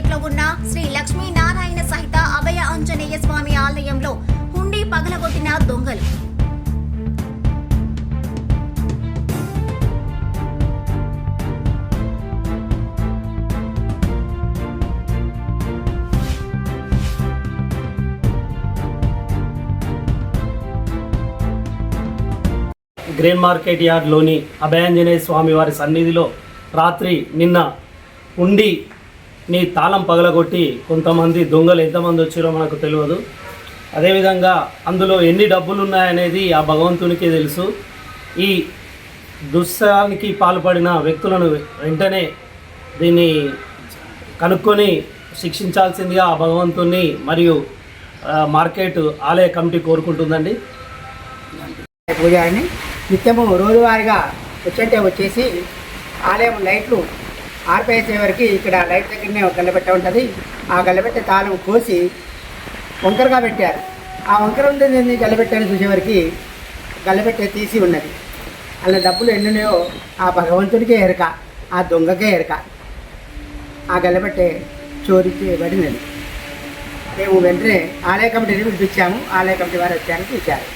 జిల్లా మార్కెట్లో ఉన్న శ్రీ లక్ష్మీ నారాయణ సహిత అభయ ఆంజనేయ స్వామి ఆలయంలో హుండీ పగలగొట్టిన దొంగలు. గ్రీన్ మార్కెట్ యార్డ్లోని అభయాంజనేయ స్వామి వారి సన్నిధిలో రాత్రి నిన్న నీ తాళం పగలగొట్టి కొంతమంది దొంగలు ఎంతమంది వచ్చారో మనకు తెలియదు. అదేవిధంగా అందులో ఎన్ని డబ్బులు ఉన్నాయనేది ఆ భగవంతునికే తెలుసు. ఈ దుస్సానికి పాల్పడిన వ్యక్తులను వెంటనే దీన్ని కనుక్కొని శిక్షించాల్సిందిగా ఆ భగవంతుని మరియు మార్కెట్ ఆలయ కమిటీ కోరుకుంటుందండి. పూజారిని నిత్యము రోజువారీగా వచ్చంటే వచ్చేసి ఆలయం లైట్లు ఆర్పేసే వరకు ఇక్కడ లైట్ దగ్గరనే ఒక గల్లబెట్ట ఉంటుంది. ఆ గల్లబెట్ట తాళం కోసి వంకరగా పెట్టారు. ఆ వంకర ఉండేది గల్లబెట్టని చూసేవరకు గల్లబెట్ట తీసి ఉన్నది. అలా డబ్బులు ఎన్నున్నాయో ఆ భగవంతుడికే ఎరక ఆ దొంగకే ఎరక. ఆ గల్లబెట్టే చోరీ చేయబడినది మేము వెంటనే ఆలయ కమిటీని పిలిపించాము. ఆలయ కమిటీ వారు వచ్చారని చూశారు